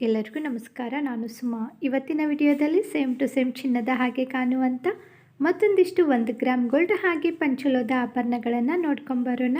ಎಲ್ಲರಿಗೂ ನಮಸ್ಕಾರ. ನಾನು ಸುಮಾ. ಇವತ್ತಿನ ವಿಡಿಯೋದಲ್ಲಿ ಸೇಮ್ ಟು ಸೇಮ್ ಚಿನ್ನದ ಹಾಗೆ ಕಾಣುವಂಥ ಮತ್ತೊಂದಿಷ್ಟು ಒಂದು ಗ್ರಾಮ್ ಗೋಲ್ಡ್ ಹಾಗೆ ಪಂಚಲೋದ ಆಭರಣಗಳನ್ನು ನೋಡ್ಕೊಂಬರೋಣ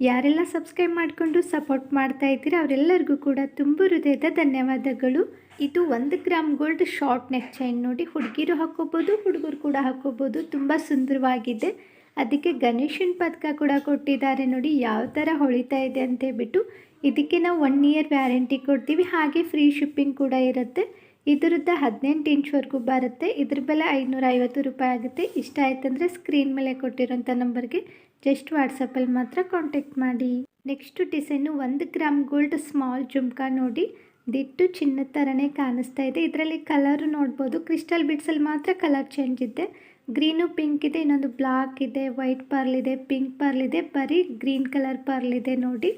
ಯಾರೆಲ್ಲ ಸಬ್ಸ್ಕ್ರೈಬ್ ಮಾಡಿಕೊಂಡು ಸಪೋರ್ಟ್ ಮಾಡ್ತಾ ಇದ್ದೀರಾ, ಅವರೆಲ್ಲರಿಗೂ ಕೂಡ ತುಂಬ ಹೃದಯದ ಧನ್ಯವಾದಗಳು. ಇದು ಒಂದು gram gold short neck chain ನೋಡಿ ಹುಡುಗಿರು ಹಾಕೋಬೋದು ಹುಡುಗರು ಕೂಡ ಹಾಕೋಬೋದು ತುಂಬ ಸುಂದರವಾಗಿದೆ. ಅದಕ್ಕೆ ಗಣೇಶನ ಪದಕ ಕೂಡ ಕೊಟ್ಟಿದ್ದಾರೆ ನೋಡಿ, ಯಾವ ಥರ ಹೊಳಿತಾ ಇದೆ ಅಂತ ಹೇಳ್ಬಿಟ್ಟು ಇದಕ್ಕೆ ನಾವು ಒನ್ ಇಯರ್ ವ್ಯಾರಂಟಿ ಕೊಡ್ತೀವಿ. ಹಾಗೆ ಫ್ರೀ ಶಿಪ್ಪಿಂಗ್ ಕೂಡ ಇರುತ್ತೆ. ಇದರದ್ದು ಹದಿನೆಂಟು ಇಂಚ್ವರೆಗೂ ಬರುತ್ತೆ. ಇದ್ರ ಬೆಲೆ ಐನೂರ ಐವತ್ತು ರೂಪಾಯಿ ಆಗುತ್ತೆ. ಇಷ್ಟ ಆಯ್ತಂದರೆ ಸ್ಕ್ರೀನ್ ಮೇಲೆ ಕೊಟ್ಟಿರೋಂಥ ನಂಬರ್ಗೆ ಜಸ್ಟ್ ವಾಟ್ಸಪ್ಪಲ್ಲಿ ಮಾತ್ರ ಕಾಂಟ್ಯಾಕ್ಟ್ ಮಾಡಿ. ನೆಕ್ಸ್ಟ್ ಡಿಸೈನು ಒಂದು ಗ್ರಾಮ್ ಗೋಲ್ಡ್ ಸ್ಮಾಲ್ ಜುಮ್ಕಾ ನೋಡಿ. ದಿಟ್ಟು ಚಿನ್ನದ ಥರನೇ ಕಾಣಿಸ್ತಾ ಇದೆ. ಇದರಲ್ಲಿ ಕಲರು ನೋಡ್ಬೋದು. ಕ್ರಿಸ್ಟಲ್ ಬಿಡ್ಸಲ್ಲಿ ಮಾತ್ರ ಕಲರ್ ಚೇಂಜ್ ಇದೆ. ಗ್ರೀನು ಪಿಂಕ್ ಇದೆ. ಇನ್ನೊಂದು ಬ್ಲಾಕ್ ಇದೆ. ವೈಟ್ ಪರ್ಲ್ ಇದೆ. ಪಿಂಕ್ ಪರ್ಲ್ ಇದೆ. ಬರೀ ಗ್ರೀನ್ ಕಲರ್ ಪರ್ಲ್ ಇದೆ ನೋಡಿ.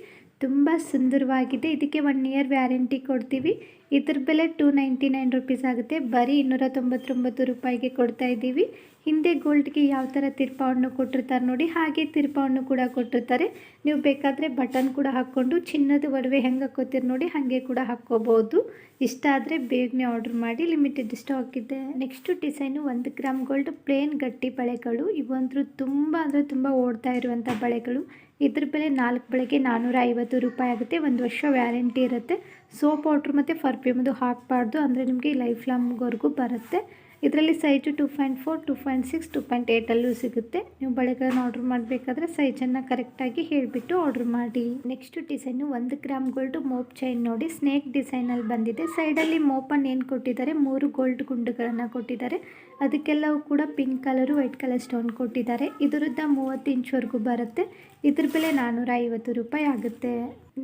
ತುಂಬ ಸುಂದರವಾಗಿದೆ. ಇದಕ್ಕೆ ಒನ್ ಇಯರ್ ವ್ಯಾರಂಟಿ ಕೊಡ್ತೀವಿ. ಇದ್ರ ಬೆಲೆ ಟೂ ನೈಂಟಿ ನೈನ್ ರುಪೀಸ್ ಆಗುತ್ತೆ. ಬರೀ ಇನ್ನೂರ ತೊಂಬತ್ತೊಂಬತ್ತು ರೂಪಾಯಿಗೆ ಕೊಡ್ತಾ ಇದ್ದೀವಿ. ಹಿಂದೆ ಗೋಲ್ಡ್ಗೆ ಯಾವ ಥರ ತಿರ್ಪಾವನ್ನು ಕೊಟ್ಟಿರ್ತಾರೆ ನೋಡಿ, ಹಾಗೆ ತಿರ್ಪವನ್ನು ಕೂಡ ಕೊಟ್ಟಿರ್ತಾರೆ. ನೀವು ಬೇಕಾದರೆ ಬಟನ್ ಕೂಡ ಹಾಕ್ಕೊಂಡು, ಚಿನ್ನದ ಒಡವೆ ಹೆಂಗೆ ಹಾಕೋತೀರಿ ನೋಡಿ, ಹಾಗೆ ಕೂಡ ಹಾಕ್ಕೋಬೋದು. ಇಷ್ಟ ಆದರೆ ಬೇಗನೆ ಆರ್ಡ್ರ್ ಮಾಡಿ ಲಿಮಿಟೆಡ್ ಸ್ಟಾಕ್ ಇದೆ. ನೆಕ್ಸ್ಟ್ ಡಿಸೈನು ಒಂದು ಗ್ರಾಮ್ ಗೋಲ್ಡ್ ಪ್ಲೇನ್ ಗಟ್ಟಿ ಬಳೆಗಳು. ಇವಂತರೂ ತುಂಬ ಅಂದರೆ ತುಂಬ ಓಡ್ತಾ ಇರುವಂಥ ಬಳೆಗಳು. ಇದ್ರ ಬೆಲೆ ನಾಲ್ಕು ಬೆಳೆಗೆ ನಾನ್ನೂರ ಐವತ್ತು ರೂಪಾಯಿ ಆಗುತ್ತೆ. ಒಂದು ವರ್ಷ ವ್ಯಾರಂಟಿ ಇರುತ್ತೆ. ಸೋಪ್ ಪೌಡ್ರ್ ಮತ್ತು ಪರ್ಫ್ಯೂಮ್ದು ಹಾಕಬಾರ್ದು. ಅಂದರೆ ನಿಮಗೆ ಲೈಫ್ ಲಾಂಗ್ವರೆಗೂ ಬರುತ್ತೆ. ಇದರಲ್ಲಿ size two point four, two point six, two point ಏಯ್ಟಲ್ಲೂ ಸಿಗುತ್ತೆ. ನೀವು ಬಳೆಗಳನ್ನು ಆರ್ಡ್ರ್ ಮಾಡಬೇಕಾದ್ರೆ ಸೈಜನ್ನು ಕರೆಕ್ಟಾಗಿ ಹೇಳಿಬಿಟ್ಟು ಆರ್ಡ್ರ್ ಮಾಡಿ. ನೆಕ್ಸ್ಟ್ ಡಿಸೈನು ಒಂದು ಗ್ರಾಮ್ ಗೋಲ್ಡ್ ಮೋಪ್ ಚೈನ್ ನೋಡಿ. ಸ್ನೇಕ್ ಡಿಸೈನಲ್ಲಿ ಬಂದಿದೆ. ಸೈಡಲ್ಲಿ ಮೋಪನ್ನು ಏನು ಕೊಟ್ಟಿದ್ದಾರೆ? ಮೂರು ಗೋಲ್ಡ್ ಗುಂಡುಗಳನ್ನು ಕೊಟ್ಟಿದ್ದಾರೆ. ಅದಕ್ಕೆಲ್ಲವೂ ಕೂಡ pink colour, white colour stone ಕೊಟ್ಟಿದ್ದಾರೆ. ಇದರದ್ದ ಮೂವತ್ತು ಇಂಚ್ವರೆಗೂ ಬರುತ್ತೆ. ಇದ್ರ ಬೆಲೆ ನಾನ್ನೂರ ಐವತ್ತು ರೂಪಾಯಿ ಆಗುತ್ತೆ.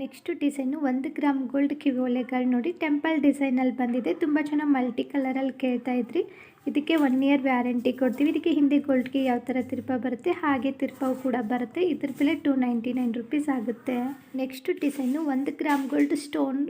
ನೆಕ್ಸ್ಟ್ ಡಿಸೈನು ಒಂದು ಗ್ರಾಮ್ ಗೋಲ್ಡ್ ಕಿವಿಒಲೆಗಳು ನೋಡಿ ಟೆಂಪಲ್ ಡಿಸೈನಲ್ಲಿ ಬಂದಿದೆ. ತುಂಬ ಚೆನ್ನಾಗಿ ಮಲ್ಟಿ ಕಲರಲ್ಲಿ ಕೇಳ್ತಾ ಇದ್ರಿ. ಇದಕ್ಕೆ ಒನ್ ಇಯರ್ ವ್ಯಾರಂಟಿ ಕೊಡ್ತೀವಿ. ಇದಕ್ಕೆ ಹಿಂದೆ ಗೋಲ್ಡ್ಗೆ ಯಾವ ಥರ ತಿರ್ಪ ಬರುತ್ತೆ, ಹಾಗೆ ತಿರ್ಪವು ಕೂಡ ಬರುತ್ತೆ. ಇದ್ರ ಬೆಲೆ ಟೂ ನೈಂಟಿ ನೈನ್ ರುಪೀಸ್ ಆಗುತ್ತೆ ನೆಕ್ಸ್ಟ್ ಡಿಸೈನು ಒಂದು ಗ್ರಾಮ್ ಗೋಲ್ಡ್ ಸ್ಟೋನ್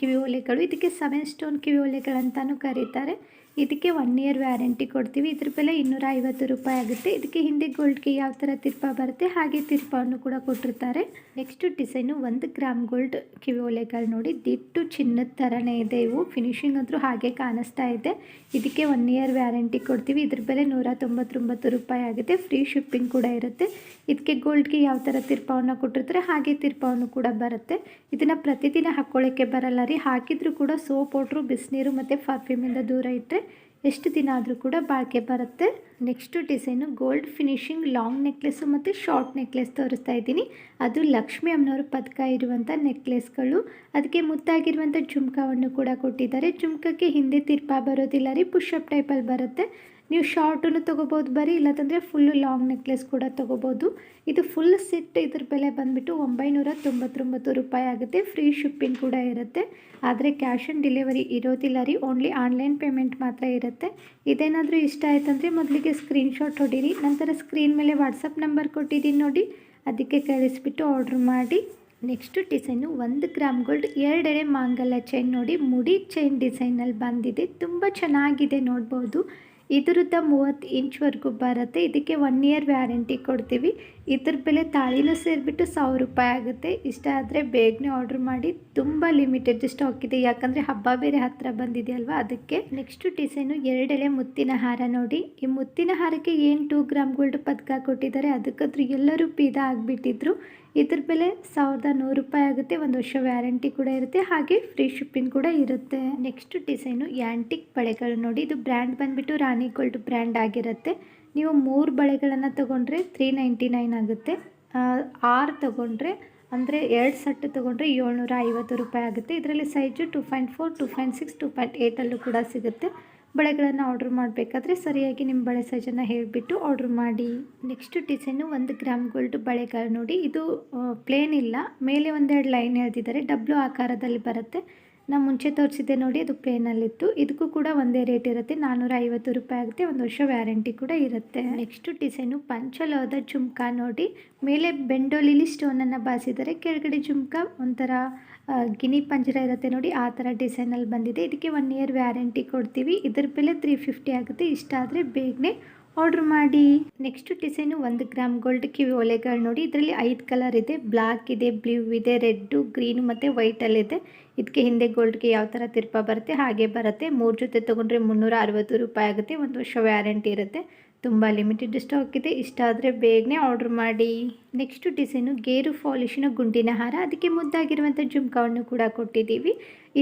ಕಿವಿ ಓಲೆಗಳು. ಇದಕ್ಕೆ ಸೆವೆನ್ ಸ್ಟೋನ್ ಕಿವಿ ಒಲೆಗಳಂತಾನು ಕರೀತಾರೆ. ಇದಕ್ಕೆ ಒನ್ ಇಯರ್ ವ್ಯಾರಂಟಿ ಕೊಡ್ತೀವಿ. ಇದ್ರ ಬೆಲೆ ಇನ್ನೂರ ಐವತ್ತು ರೂಪಾಯಿ ಆಗುತ್ತೆ. ಇದಕ್ಕೆ ಹಿಂದೆ ಗೋಲ್ಡ್ಗೆ ಯಾವ ಥರ ತಿರ್ಪ ಬರುತ್ತೆ, ಹಾಗೆ ತಿರ್ಪವನ್ನು ಕೂಡ ಕೊಟ್ಟಿರ್ತಾರೆ. ನೆಕ್ಸ್ಟ್ ಡಿಸೈನು ಒಂದು ಗ್ರಾಮ್ ಗೋಲ್ಡ್ ಕಿವಿ ಓಲೆಗಳು ನೋಡಿ. ದಿಟ್ಟು ಚಿನ್ನದ ಥರನೇ ಇದೆ ಇವು. ಫಿನಿಶಿಂಗ್ ಅಂತೂ ಹಾಗೆ ಕಾಣಿಸ್ತಾ ಇದೆ. ಇದಕ್ಕೆ ಒನ್ ಇಯರ್ ವ್ಯಾರಂಟಿ ಕೊಡ್ತೀವಿ. ಇದ್ರ ಬೆಲೆ ನೂರ ತೊಂಬತ್ತೊಂಬತ್ತು ರೂಪಾಯಿ ಆಗುತ್ತೆ. ಫ್ರೀ ಶಿಪ್ಪಿಂಗ್ ಕೂಡ ಇರುತ್ತೆ. ಇದಕ್ಕೆ ಗೋಲ್ಡ್ಗೆ ಯಾವ ಥರ ತಿರ್ಪವನ್ನು ಕೊಟ್ಟಿರ್ತಾರೆ, ಹಾಗೆ ತಿರ್ಪವನ್ನು ಕೂಡ ಬರುತ್ತೆ. ಇದನ್ನು ಪ್ರತಿದಿನ ಹಾಕ್ಕೊಳ್ಳೋಕ್ಕೆ ಬರಲ್ಲ ರೀ. ಹಾಕಿದ್ರೂ ಕೂಡ ಸೋಪ್ ಪೌಡ್ರು ಬಿಸಿನೀರು ಮತ್ತು ಪರ್ಫ್ಯೂಮಿಂದ ದೂರ ಇಟ್ಟರೆ ಎಷ್ಟು ದಿನ ಆದರೂ ಕೂಡ ಬಾಳಿಕೆ ಬರುತ್ತೆ. Next design gold finishing long necklace ಮತ್ತು ಶಾರ್ಟ್ ನೆಕ್ಲೆಸ್ ತೋರಿಸ್ತಾ ಇದ್ದೀನಿ. ಅದು ಲಕ್ಷ್ಮಿ ಅಮ್ಮನವರು ಪದಕ ಇರುವಂಥ ನೆಕ್ಲೆಸ್ಗಳು ಅದಕ್ಕೆ ಮುತ್ತಾಗಿರುವಂಥ ಜುಮ್ಕವನ್ನು ಕೂಡ ಕೊಟ್ಟಿದ್ದಾರೆ. ಜುಮ್ಕಕ್ಕೆ ಹಿಂದೆ ತಿರ್ಪಾ ಬರೋದಿಲ್ಲ ರೀ ಪುಷಪ್ ಟೈಪಲ್ಲಿ ಬರುತ್ತೆ. ನೀವು ಶಾರ್ಟನ್ನು ತೊಗೋಬೋದು ಬರೀ ಇಲ್ಲದಂದರೆ ಫುಲ್ಲು ಲಾಂಗ್ ನೆಕ್ಲೆಸ್ ಕೂಡ ತೊಗೋಬೋದು. ಇದು ಫುಲ್ ಸೆಟ್ ಇದ್ರ ಬೆಲೆ ಬಂದುಬಿಟ್ಟು ಒಂಬೈನೂರ ತೊಂಬತ್ತೊಂಬತ್ತು ರೂಪಾಯಿ ಆಗುತ್ತೆ. ಫ್ರೀ ಶಿಪ್ಪಿಂಗ್ ಕೂಡ ಇರುತ್ತೆ. ಆದರೆ ಕ್ಯಾಶ್ ಆನ್ ಡೆಲಿವರಿ ಇರೋದಿಲ್ಲ ರೀ. ಓನ್ಲಿ ಆನ್ಲೈನ್ ಪೇಮೆಂಟ್ ಮಾತ್ರ ಇರುತ್ತೆ. ಇದೇನಾದರೂ ಇಷ್ಟ ಆಯ್ತಂದರೆ ಮೊದಲಿಗೆ ಸ್ಕ್ರೀನ್ಶಾಟ್ ಹೊಡೀರಿ. ನಂತರ ಸ್ಕ್ರೀನ್ ಮೇಲೆ ವಾಟ್ಸಪ್ ನಂಬರ್ ಕೊಟ್ಟಿದ್ದೀನಿ ನೋಡಿ. ಅದಕ್ಕೆ ಕಳಿಸ್ಬಿಟ್ಟು ಆರ್ಡ್ರ್ ಮಾಡಿ. ನೆಕ್ಸ್ಟ್ ಡಿಸೈನು ಒಂದು ಗ್ರಾಮ್ ಗೋಲ್ಡ್ ಎರಡೆಡೆ ಮಾಂಗಲ್ಯ ಚೈನ್ ನೋಡಿ. ಮುಡಿ ಚೈನ್ ಡಿಸೈನಲ್ಲಿ ಬಂದಿದೆ. ತುಂಬ ಚೆನ್ನಾಗಿದೆ ನೋಡ್ಬೋದು. ಇದರದ್ದು ಮೂವತ್ತು ಇಂಚ್ವರೆಗೂ ಬರುತ್ತೆ. ಇದಕ್ಕೆ ಒನ್ ಇಯರ್ ವ್ಯಾರಂಟಿ ಕೊಡ್ತೀವಿ. ಇದ್ರ ಬೆಲೆ ತಾಳಿನೂ ಸೇರಿಬಿಟ್ಟು ಸಾವಿರ ರೂಪಾಯಿ ಆಗುತ್ತೆ. ಇಷ್ಟ ಆದರೆ ಬೇಗನೆ ಆರ್ಡ್ರ್ ಮಾಡಿ. ತುಂಬ ಲಿಮಿಟೆಡ್ ಸ್ಟಾಕ್ ಇದೆ. ಯಾಕಂದರೆ ಹಬ್ಬ ಬೇರೆ ಹತ್ತಿರ ಬಂದಿದೆಯಲ್ವಾ? ಅದಕ್ಕೆ ನೆಕ್ಸ್ಟು ಡಿಸೈನು ಎರಡೆಳೆ ಮುತ್ತಿನ ಹಾರ ನೋಡಿ. ಈ ಮುತ್ತಿನ ಹಾರಕ್ಕೆ ಏನು ಟೂ ಗ್ರಾಮ್ ಗೋಲ್ಡ್ ಪದಕ ಕೊಟ್ಟಿದ್ದಾರೆ? ಅದಕ್ಕಾದ್ರೂ ಎಲ್ಲರೂ ಪೀದ ಆಗಿಬಿಟ್ಟಿದ್ರು. ಇದ್ರ ಬೆಲೆ ಸಾವಿರದ ನೂರು ರೂಪಾಯಿ ಆಗುತ್ತೆ. ಒಂದು ವರ್ಷ ವ್ಯಾರಂಟಿ ಕೂಡ ಇರುತ್ತೆ. ಹಾಗೆ ಫ್ರೀ ಶಿಪ್ಪಿಂಗ್ ಕೂಡ ಇರುತ್ತೆ. ನೆಕ್ಸ್ಟ್ ಡಿಸೈನು ಯಾಂಟಿಕ್ ಬಳೆಗಳು ನೋಡಿ. ಇದು ಬ್ರ್ಯಾಂಡ್ ಬಂದುಬಿಟ್ಟು ರಾಣಿ ಗೋಲ್ಡ್ ಬ್ರ್ಯಾಂಡ್ ಆಗಿರುತ್ತೆ. ನೀವು ಮೂರು ಬಳೆಗಳನ್ನು ತೊಗೊಂಡ್ರೆ ತ್ರೀ ನೈಂಟಿ ನೈನ್ ಆಗುತ್ತೆ. ಆರು ತೊಗೊಂಡ್ರೆ ಅಂದರೆ ಎರಡು ಸೆಟ್ ತೊಗೊಂಡ್ರೆ ಏಳ್ನೂರ ಐವತ್ತು ರೂಪಾಯಿ ಆಗುತ್ತೆ. ಇದರಲ್ಲಿ size two point four two point six two point ಏಯ್ಟಲ್ಲೂ ಕೂಡ ಸಿಗುತ್ತೆ. ಬಳೆಗಳನ್ನು ಆರ್ಡ್ರ್ ಮಾಡಬೇಕಾದ್ರೆ ಸರಿಯಾಗಿ ನಿಮ್ಮ ಬಳೆ ಸೈಜನ್ನು ಹೇಳಿಬಿಟ್ಟು ಆರ್ಡ್ರ್ ಮಾಡಿ. ನೆಕ್ಸ್ಟ್ ಡಿಸೈನು ಒಂದು ಗ್ರಾಮ್ ಗೋಲ್ಡ್ ಬಳೆಗಳು ನೋಡಿ. ಇದು ಪ್ಲೇನ್ ಇಲ್ಲ. ಮೇಲೆ ಒಂದೆರಡು ಲೈನ್ ಎಳೆದಿದ್ದಾರೆ ಡಬ್ಲು ಆಕಾರದಲ್ಲಿ ಬರುತ್ತೆ. ನಾನು ಮುಂಚೆ ತೋರಿಸಿದ್ದೆ ನೋಡಿ, ಅದು ಪ್ಲೇನಲ್ಲಿತ್ತು ಇದಕ್ಕೂ ಕೂಡ ಒಂದೇ ರೇಟ್ ಇರುತ್ತೆ. ನಾನ್ನೂರ ಐವತ್ತು ರೂಪಾಯಿ ಆಗುತ್ತೆ. ಒಂದು ವರ್ಷ ವ್ಯಾರಂಟಿ ಕೂಡ ಇರುತ್ತೆ. ನೆಕ್ಸ್ಟ್ ಡಿಸೈನು ಪಂಚಲೋದ ಜುಮ್ಕಾ ನೋಡಿ. ಮೇಲೆ ಬೆಂಡೋಲಿಲಿ ಸ್ಟೋನನ್ನು ಬಾಸಿದ್ದಾರೆ ಕೆಳಗಡೆ ಜುಮ್ಕಾ ಒಂಥರ ಗಿನಿ ಪಂಜರ ಇರುತ್ತೆ ನೋಡಿ, ಆ ಥರ ಡಿಸೈನಲ್ಲಿ ಬಂದಿದೆ. ಇದಕ್ಕೆ ಒನ್ ಇಯರ್ ವ್ಯಾರಂಟಿ ಕೊಡ್ತೀವಿ. ಇದ್ರ ಬೆಲೆ ತ್ರೀ ಫಿಫ್ಟಿ ಆಗುತ್ತೆ. ಇಷ್ಟ ಆದರೆ ಬೇಗನೆ ಆರ್ಡ್ರ್ ಮಾಡಿ. ನೆಕ್ಸ್ಟ್ ಡಿಸೈನು ಒಂದು ಗ್ರಾಮ್ ಗೋಲ್ಡ್ ಕಿವಿ ಒಲೆಗಳು ನೋಡಿ. ಇದರಲ್ಲಿ ಐದು ಕಲರ್ ಇದೆ. ಬ್ಲ್ಯಾಕ್ ಇದೆ ಬ್ಲೂ ಇದೆ ರೆಡ್ಡು ಗ್ರೀನು ಮತ್ತು ವೈಟಲ್ಲಿದೆ ಇದಕ್ಕೆ ಹಿಂದೆ ಗೋಲ್ಡ್ಗೆ ಯಾವ ಥರ ತಿರ್ಪ ಬರುತ್ತೆ, ಹಾಗೆ ಬರುತ್ತೆ. ಮೂರು ಜೊತೆ ತೊಗೊಂಡ್ರೆ ಮುನ್ನೂರ ರೂಪಾಯಿ ಆಗುತ್ತೆ. ಒಂದು ವರ್ಷ ವ್ಯಾರಂಟಿ ಇರುತ್ತೆ. ತುಂಬ ಲಿಮಿಟೆಡ್ ಸ್ಟಾಕ್ ಇದೆ. ಇಷ್ಟ ಆದರೆ ಬೇಗನೆ ಆರ್ಡ್ರ್ ಮಾಡಿ. ನೆಕ್ಸ್ಟ್ ಡಿಸೈನು ಗೇರು ಫಾಲಿಶಿನ ಗುಂಡಿನ ಹಾರ. ಅದಕ್ಕೆ ಮುದ್ದಾಗಿರುವಂಥ ಜುಮ್ಕಾವನ್ನು ಕೂಡ ಕೊಟ್ಟಿದ್ದೀವಿ.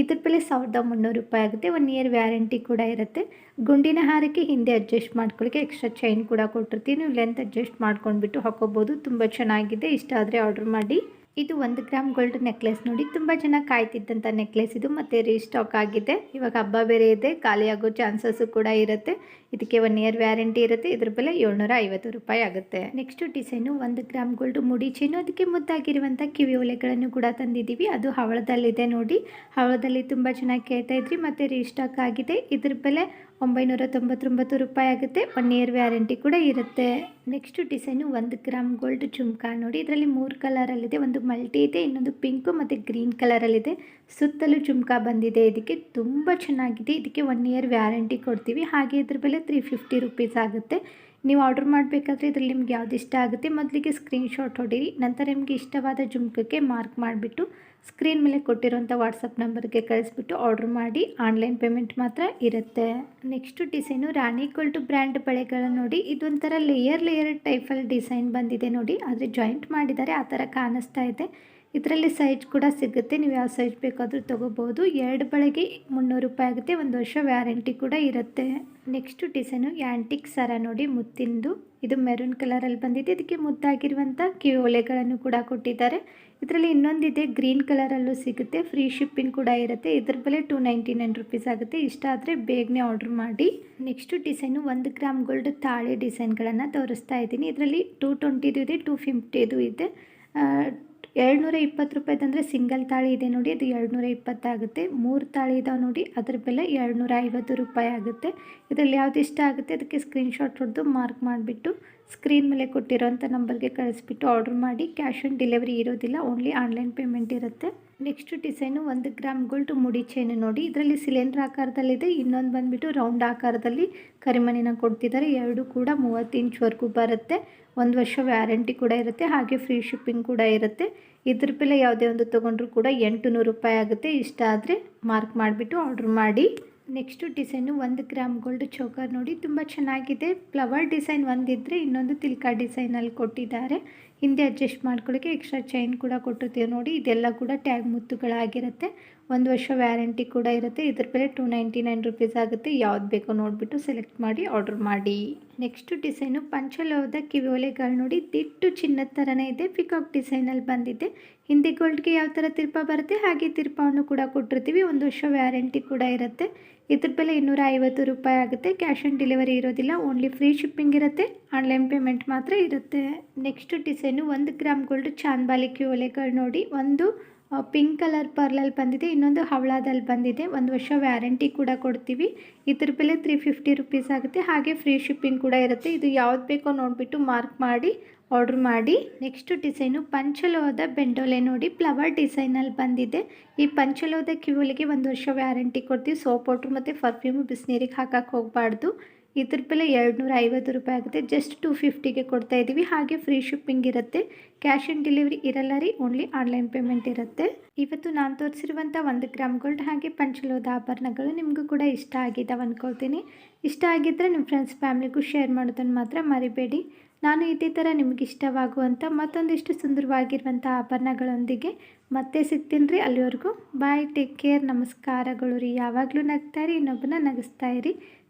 ಇದ್ರ ಬೆಲೆ ಸಾವಿರದ ಮುನ್ನೂರು ರೂಪಾಯಿ ಆಗುತ್ತೆ. ಒನ್ ಇಯರ್ ವ್ಯಾರಂಟಿ ಕೂಡ ಇರುತ್ತೆ. ಗುಂಡಿನ ಹಾರಕ್ಕೆ ಹಿಂದೆ ಅಡ್ಜಸ್ಟ್ ಮಾಡ್ಕೊಳ್ಳಿಕ್ಕೆ ಎಕ್ಸ್ಟ್ರಾ ಚೈನ್ ಕೂಡ ಕೊಟ್ಟಿರ್ತೀವಿ ನೀವು ಲೆಂತ್ ಅಡ್ಜಸ್ಟ್ ಮಾಡ್ಕೊಂಡ್ಬಿಟ್ಟು ಹಾಕೋಬೋದು. ತುಂಬ ಚೆನ್ನಾಗಿದೆ. ಇಷ್ಟ ಆದರೆ ಆರ್ಡ್ರ್ ಮಾಡಿ. ಇದು ಒಂದು ಗ್ರಾಮ್ ಗೋಲ್ಡ್ ನೆಕ್ಲೆಸ್ ನೋಡಿ. ತುಂಬ ಜನ ಕಾಯ್ತಿದ್ದಂಥ ನೆಕ್ಲೆಸ್ ಇದು. ಮತ್ತು ರೀಸ್ಟಾಕ್ ಆಗಿದೆ. ಇವಾಗ ಹಬ್ಬ ಬೇರೆ ಇದೆ. ಖಾಲಿಯಾಗೋ ಚಾನ್ಸಸ್ಸು ಕೂಡ ಇರುತ್ತೆ. ಇದಕ್ಕೆ ಒನ್ ಇಯರ್ ವ್ಯಾರಂಟಿ ಇರುತ್ತೆ. ಇದ್ರ ಬೆಲೆ ಏಳ್ನೂರ ಐವತ್ತು ರೂಪಾಯಿ ಆಗುತ್ತೆ. ನೆಕ್ಸ್ಟ್ ಡಿಸೈನು ಒಂದು ಗ್ರಾಮ್ ಗೋಲ್ಡ್ ಮುಡಿ ಚೈನು ಅದಕ್ಕೆ ಮುದ್ದಾಗಿರುವಂಥ ಕಿವಿ ಒಲೆಗಳನ್ನು ಕೂಡ ತಂದಿದ್ದೀವಿ. ಅದು ಹವಳದಲ್ಲಿದೆ ನೋಡಿ. ಹವಳದಲ್ಲಿ ತುಂಬ ಚೆನ್ನಾಗಿ ಕೇಳ್ತಾ ಇದ್ರಿ. ಮತ್ತು ರೀಸ್ಟಾಕ್ ಆಗಿದೆ. ಇದ್ರ ಬೆಲೆ ಒಂಬೈನೂರ ತೊಂಬತ್ತೊಂಬತ್ತು ರೂಪಾಯಿ ಆಗುತ್ತೆ. ಒನ್ ಇಯರ್ ವ್ಯಾರಂಟಿ ಕೂಡ ಇರುತ್ತೆ. ನೆಕ್ಸ್ಟ್ ಡಿಸೈನು ಒಂದು ಗ್ರಾಮ್ ಗೋಲ್ಡ್ ಜುಮ್ಕಾ ನೋಡಿ. ಇದರಲ್ಲಿ ಮೂರು ಕಲರಲ್ಲಿದೆ ಒಂದು ಮಲ್ಟಿ ಇದೆ, ಇನ್ನೊಂದು ಪಿಂಕು ಮತ್ತು ಗ್ರೀನ್ ಕಲರಲ್ಲಿದೆ ಸುತ್ತಲೂ ಜುಮ್ಕಾ ಬಂದಿದೆ. ಇದಕ್ಕೆ ತುಂಬ ಚೆನ್ನಾಗಿದೆ. ಇದಕ್ಕೆ ಒನ್ ಇಯರ್ ವ್ಯಾರಂಟಿ ಕೊಡ್ತೀವಿ. ಹಾಗೆ ಇದ್ರ ಬೆಲೆ ತ್ರೀ ಫಿಫ್ಟಿ ರುಪೀಸ್ ಆಗುತ್ತೆ. ನೀವು ಆರ್ಡರ್ ಮಾಡಬೇಕಾದ್ರೆ ಇದ್ರಲ್ಲಿ ನಿಮ್ಗೆ ಯಾವ್ದು ಇಷ್ಟ ಆಗುತ್ತೆ ಮೊದಲಿಗೆ ಸ್ಕ್ರೀನ್ಶಾಟ್ ಹೊಡೀರಿ, ನಂತರ ನಿಮಗೆ ಇಷ್ಟವಾದ ಜುಮ್ಕಕ್ಕೆ ಮಾರ್ಕ್ ಮಾಡಿಬಿಟ್ಟು ಸ್ಕ್ರೀನ್ ಮೇಲೆ ಕೊಟ್ಟಿರುವಂಥ ವಾಟ್ಸಪ್ ನಂಬರ್ಗೆ ಕಳಿಸ್ಬಿಟ್ಟು ಆರ್ಡ್ರ್ ಮಾಡಿ ಆನ್ಲೈನ್ ಪೇಮೆಂಟ್ ಮಾತ್ರ ಇರುತ್ತೆ. Next design Rani gold brand ಬಳೆಗಳನ್ನು ನೋಡಿ, ಇದೊಂಥರ ಲೇಯರ್ ಲೇಯರ್ ಟೈಪಲ್ಲಿ ಡಿಸೈನ್ ಬಂದಿದೆ ನೋಡಿ ಆದರೆ ಜಾಯಿಂಟ್ ಮಾಡಿದ್ದಾರೆ, ಆ ಥರ ಕಾಣಿಸ್ತಾ ಇದೆ. ಇದರಲ್ಲಿ ಸೈಜ್ ಕೂಡ ಸಿಗುತ್ತೆ. ನೀವು ಯಾವ ಸೈಜ್ ಬೇಕಾದರೂ ತೊಗೋಬೋದು ಎರಡು ಬಳೆಗೆ ಮುನ್ನೂರು ರೂಪಾಯಿ ಆಗುತ್ತೆ. ಒಂದು ವರ್ಷ ವ್ಯಾರಂಟಿ ಕೂಡ ಇರುತ್ತೆ. ನೆಕ್ಸ್ಟು ಡಿಸೈನು ಯಾಂಟಿಕ್ ಸರ ನೋಡಿ ಮುತ್ತಿಂದು. ಇದು ಮೆರೂನ್ ಕಲರಲ್ಲಿ ಬಂದಿದೆ. ಇದಕ್ಕೆ ಮುದ್ದಾಗಿರುವಂಥ ಕಿವಿ ಒಲೆಗಳನ್ನು ಕೂಡ ಕೊಟ್ಟಿದ್ದಾರೆ. ಇದರಲ್ಲಿ ಇನ್ನೊಂದಿದೆ ಗ್ರೀನ್ ಕಲರಲ್ಲೂ ಸಿಗುತ್ತೆ. ಫ್ರೀ ಶಿಪ್ಪಿಂಗ್ ಕೂಡ ಇರುತ್ತೆ. ಇದ್ರ ಬೆಲೆ ಟೂ ನೈಂಟಿ ನೈನ್ ರುಪೀಸ್ ಆಗುತ್ತೆ. ಇಷ್ಟ ಆದರೆ ಬೇಗನೆ ಆರ್ಡ್ರ್ ಮಾಡಿ. ನೆಕ್ಸ್ಟು ಡಿಸೈನು ಒಂದು ಗ್ರಾಮ್ ಗೋಲ್ಡ್ ತಾಳೆ ಡಿಸೈನ್ಗಳನ್ನು ತೋರಿಸ್ತಾ ಇದ್ದೀನಿ. ಇದರಲ್ಲಿ ಟೂ ಟ್ವೆಂಟಿದು ಇದೆ ಟೂ ಫಿಫ್ಟಿದು ಇದೆ. ಎರಡುನೂರ ಇಪ್ಪತ್ತು ರೂಪಾಯಿದಂದರೆ ಸಿಂಗಲ್ ತಾಳಿ ಇದೆ ನೋಡಿ, ಅದು ಎರಡುನೂರ ಇಪ್ಪತ್ತಾಗುತ್ತೆ ಮೂರು ತಾಳಿ ಇದಾವೆ ನೋಡಿ, ಅದ್ರ ಬೆಲೆ ಎರಡುನೂರ ಐವತ್ತು ರೂಪಾಯಿ ಆಗುತ್ತೆ. ಇದರಲ್ಲಿ ಯಾವ್ದು ಇಷ್ಟ ಆಗುತ್ತೆ ಅದಕ್ಕೆ ಸ್ಕ್ರೀನ್ಶಾಟ್ ಹೊಡೆದು ಮಾರ್ಕ್ ಮಾಡಿಬಿಟ್ಟು ಸ್ಕ್ರೀನ್ ಮೇಲೆ ಕೊಟ್ಟಿರೋಂಥ ನಂಬರ್ಗೆ ಕಳಿಸ್ಬಿಟ್ಟು ಆರ್ಡ್ರ್ ಮಾಡಿ. ಕ್ಯಾಶ್ ಆನ್ ಡೆಲಿವರಿ ಇರೋದಿಲ್ಲ ಓನ್ಲಿ ಆನ್ಲೈನ್ ಪೇಮೆಂಟ್ ಇರುತ್ತೆ. ನೆಕ್ಸ್ಟ್ ಡಿಸೈನು ಒಂದು ಗ್ರಾಮ್ ಗೋಲ್ಡ್ ಮುಡಿ ಚೈನು ನೋಡಿ. ಇದರಲ್ಲಿ ಸಿಲಿಂಡ್ರ್ ಆಕಾರದಲ್ಲಿದೆ. ಇನ್ನೊಂದು ಬಂದುಬಿಟ್ಟು ರೌಂಡ್ ಆಕಾರದಲ್ಲಿ ಕರಿಮಣಿನ ಕೊಡ್ತಿದ್ದಾರೆ. ಎರಡು ಕೂಡ ಮೂವತ್ತು ಇಂಚ್ವರೆಗೂ ಬರುತ್ತೆ. ಒಂದು ವರ್ಷ ವ್ಯಾರಂಟಿ ಕೂಡ ಇರುತ್ತೆ. ಹಾಗೆ ಫ್ರೀ ಶಿಪ್ಪಿಂಗ್ ಕೂಡ ಇರುತ್ತೆ. ಇದ್ರ ಬೆಲೆ ಯಾವುದೇ ಒಂದು ತೊಗೊಂಡ್ರು ಕೂಡ ಎಂಟು ನೂರು ರೂಪಾಯಿ ಆಗುತ್ತೆ. ಇಷ್ಟ ಆದರೆ ಮಾರ್ಕ್ ಮಾಡಿಬಿಟ್ಟು ಆರ್ಡ್ರ್ ಮಾಡಿ. ನೆಕ್ಸ್ಟು ಡಿಸೈನು ಒಂದು ಗ್ರಾಮ್ ಗೋಲ್ಡ್ ಚೌಕರ್ ನೋಡಿ. ತುಂಬ ಚೆನ್ನಾಗಿದೆ. ಫ್ಲವರ್ ಡಿಸೈನ್ ಒಂದಿದ್ದರೆ ಇನ್ನೊಂದು ತಿಲ್ಕಾ ಡಿಸೈನಲ್ಲಿ ಕೊಟ್ಟಿದ್ದಾರೆ. ಹಿಂದೆ ಅಡ್ಜಸ್ಟ್ ಮಾಡ್ಕೊಳ್ಳೋಕ್ಕೆ ಎಕ್ಸ್ಟ್ರಾ ಚೈನ್ ಕೂಡ ಕೊಟ್ಟಿರ್ತೀವಿ ನೋಡಿ ಇದೆಲ್ಲ ಕೂಡ ಟ್ಯಾಗ್ ಮುತ್ತುಗಳಾಗಿರುತ್ತೆ. ಒಂದು ವರ್ಷ ವ್ಯಾರಂಟಿ ಕೂಡ ಇರುತ್ತೆ. ಇದ್ರ ಬೆಲೆ ಟೂ ನೈಂಟಿ ನೈನ್ ರುಪೀಸ್ ಆಗುತ್ತೆ. ಯಾವ್ದು ಬೇಕೋ ನೋಡಿಬಿಟ್ಟು ಸೆಲೆಕ್ಟ್ ಮಾಡಿ ಆರ್ಡರ್ ಮಾಡಿ. ನೆಕ್ಸ್ಟ್ ಡಿಸೈನು ಪಂಚಲೋಹದ ಕಿವಿ ಒಲೆಗಳು ನೋಡಿ, ದಿಟ್ಟು ಚಿನ್ನದ ಥರನೇ ಇದೆ. ಪಿಕಾಕ್ ಡಿಸೈನಲ್ಲಿ ಬಂದಿದೆ. ಹಿಂದೆ ಗೋಲ್ಡ್ಗೆ ಯಾವ ಥರ ತಿರ್ಪ ಬರುತ್ತೆ, ಹಾಗೆ ತಿರ್ಪವನ್ನು ಕೂಡ ಕೊಟ್ಟಿರ್ತೀವಿ. ಒಂದು ವರ್ಷ ವ್ಯಾರಂಟಿ ಕೂಡ ಇರುತ್ತೆ. ಇದ್ರ ಬೆಲೆ ಇನ್ನೂರ ಐವತ್ತು ರೂಪಾಯಿ ಆಗುತ್ತೆ. ಕ್ಯಾಶ್ ಆನ್ ಡೆಲಿವರಿ ಇರೋದಿಲ್ಲ. ಓನ್ಲಿ ಫ್ರೀ ಶಿಪ್ಪಿಂಗ್ ಇರುತ್ತೆ. ಆನ್ಲೈನ್ ಪೇಮೆಂಟ್ ಮಾತ್ರ ಇರುತ್ತೆ. ನೆಕ್ಸ್ಟ್ ಡಿಸೈನು ಒಂದು ಗ್ರಾಮ್ ಗೋಲ್ಡ್ ಚಾನ್ಬಾಲಿಕೆ ಒಲೆಗಳು ನೋಡಿ. ಒಂದು ಪಿಂಕ್ ಕಲರ್ ಪರ್ಲಲ್ಲಿ ಬಂದಿದೆ, ಇನ್ನೊಂದು ಹವಳದಲ್ಲಿ ಬಂದಿದೆ, ಒಂದು ವರ್ಷ ವ್ಯಾರಂಟಿ ಕೂಡ ಕೊಡ್ತೀವಿ. ಇದ್ರ ಬೆಲೆ ತ್ರೀ ಫಿಫ್ಟಿ ರುಪೀಸ್ ಆಗುತ್ತೆ, ಹಾಗೆ ಫ್ರೀ ಶಿಪ್ಪಿಂಗ್ ಕೂಡ ಇರುತ್ತೆ. ಇದು ಯಾವ್ದು ಬೇಕೋ ನೋಡಿಬಿಟ್ಟು ಮಾರ್ಕ್ ಮಾಡಿ ಆರ್ಡ್ರ್ ಮಾಡಿ. ನೆಕ್ಸ್ಟ್ ಡಿಸೈನು ಪಂಚಲೋಹದ ಬೆಂಡೋಲೆ ನೋಡಿ ಫ್ಲವರ್ ಡಿಸೈನಲ್ಲಿ ಬಂದಿದೆ. ಈ ಪಂಚಲೋಹದ ಕ್ಯೂಲಿಗೆ ಒಂದು ವರ್ಷ ವ್ಯಾರಂಟಿ ಕೊಡ್ತೀವಿ. ಸೋಪ್ ವಾಟ್ರ್ ಮತ್ತು ಪರ್ಫ್ಯೂಮು ಬಿಸಿನೀರಿಗೆ ಹಾಕಕ್ಕೆ ಹೋಗಬಾರ್ದು. ಇದ್ರ ಬೆಲೆ ಎರಡು ನೂರ ಐವತ್ತು ರೂಪಾಯಿ ಆಗುತ್ತೆ. ಜಸ್ಟ್ ಟು ಫಿಫ್ಟಿಗೆ ಕೊಡ್ತಾ ಇದ್ದೀವಿ. ಹಾಗೆ ಫ್ರೀ ಶಿಪ್ಪಿಂಗ್ ಇರುತ್ತೆ. ಕ್ಯಾಶ್ ಆನ್ ಡೆಲಿವರಿ ಇರಲ್ಲ ರೀ. ಓನ್ಲಿ ಆನ್ಲೈನ್ ಪೇಮೆಂಟ್ ಇರುತ್ತೆ. ಇವತ್ತು ನಾನು ತೋರಿಸಿರುವಂಥ ಒಂದು ಗ್ರಾಮ್ ಗೋಲ್ಡ್ ಹಾಗೆ ಪಂಚಲೋದ ಆಭರಣಗಳು ನಿಮಗೂ ಕೂಡ ಇಷ್ಟ ಆಗಿದ್ದಾವೆ ಅಂದ್ಕೊಳ್ತೀನಿ ಇಷ್ಟ ಆಗಿದ್ದರೆ ನಿಮ್ಮ ಫ್ರೆಂಡ್ಸ್ ಫ್ಯಾಮಿಲಿಗೂ ಶೇರ್ ಮಾಡೋದನ್ನು ಮಾತ್ರ ಮರಿಬೇಡಿ. ನಾನು ಇದೇ ಥರ ನಿಮ್ಗೆ ಇಷ್ಟವಾಗುವಂಥ ಮತ್ತೊಂದಿಷ್ಟು ಸುಂದರವಾಗಿರುವಂಥ ಆಭರಣಗಳೊಂದಿಗೆ ಮತ್ತೆ ಸಿಗ್ತೀನಿ ರೀ ಅಲ್ಲಿವರೆಗೂ. ಬಾಯ್ ಟೇಕ್ ಕೇರ್ ನಮಸ್ಕಾರಗಳು ರೀ. ಯಾವಾಗಲೂ ನಗ್ತಾ ಇರಿ ಇನ್ನೊಬ್ಬನ ನಗಿಸ್ತಾ ಇರಿ.